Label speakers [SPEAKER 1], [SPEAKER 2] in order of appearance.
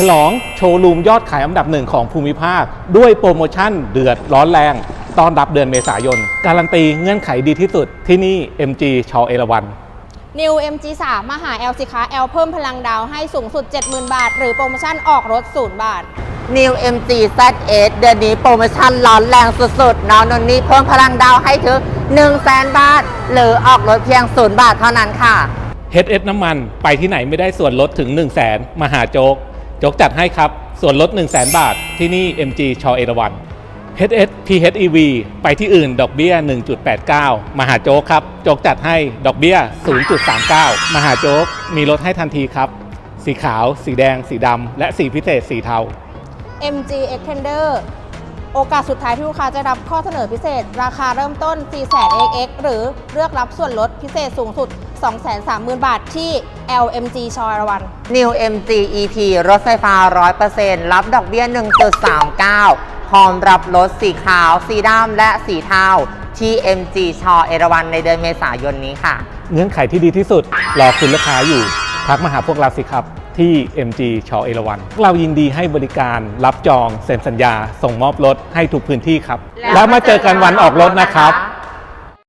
[SPEAKER 1] ฉลองโชว์รูมยอดขายอันดับหนึ่งของภูมิภาค ด้วยโปรโมชั่นเดือดร้อนแรงต้อนรับเดือนเมษายน การันตีเงื่อนไขดีที่สุดที่นี่ MG ชอเอราวัน
[SPEAKER 2] New MG3 มาหา L สิคะ L เพิ่มพลังดาวให้สูงสุด 70,000 บาท หรือโปรโมชั่นออกรถ 0 บาท
[SPEAKER 3] New MG Z8 เดือนนี้โปรโมชั่นร้อนแรงสุดๆ น้องนนนี่เพิ่มพลังดาวให้ถึง1 0 0 0 0แบาท หรือออกรถเพียง 0 บาทเท่านั้นค่ะ
[SPEAKER 1] HS น้ำมันไปที่ไหนไม่ได้ส่วนลดถึง 1 0 0 0 0แสนมาหาโจ๊กโจกจัดให้ครับ ส่วนลด 1 0 0 0 0แบาทที่นี่ MG ชอเอราวัน HS PHEV ไปที่อื่นดอกเบี้ย 1.89มาหาโจ๊กครับ โจ๊กจัดให้ดอกเบี้ย 0.39มาหาโจ๊ก มีลดให้ทันทีครับ สีขาว สีแดง สีดำ และสีพิเศษ สีเทา
[SPEAKER 2] MG Extender โอกาสสุดท้ายที่ลูกค้าจะรับข้อเสนอพิเศษ ราคาเริ่มต้น 400,000 XX หรือเลือกรับส่วนลดพิเศษสูงสุด 230,000 บาทที่ LMG ชอยรวัน
[SPEAKER 3] New MG EP รถไฟฟ้า 100%รับดอกเบี้ย 1.39 พร้อมรับรถสีขาว สีดำและสีเทาที่ MG ชอเอราวันในเดือนเมษายนนี้ค่ะ
[SPEAKER 1] เงื่อนไขที่ดีที่สุด รอคุณลูกค้าอยู่ ทักมาหาพวกเราสิครับ ที่ MG ชอเอราวันเรายินดีให้บริการรับจองเซ็นสัญญา ส่งมอบรถให้ทุกพื้นที่ครับ
[SPEAKER 3] แล้ว
[SPEAKER 1] แล้วมาเจอกันวันออกรถนะครับ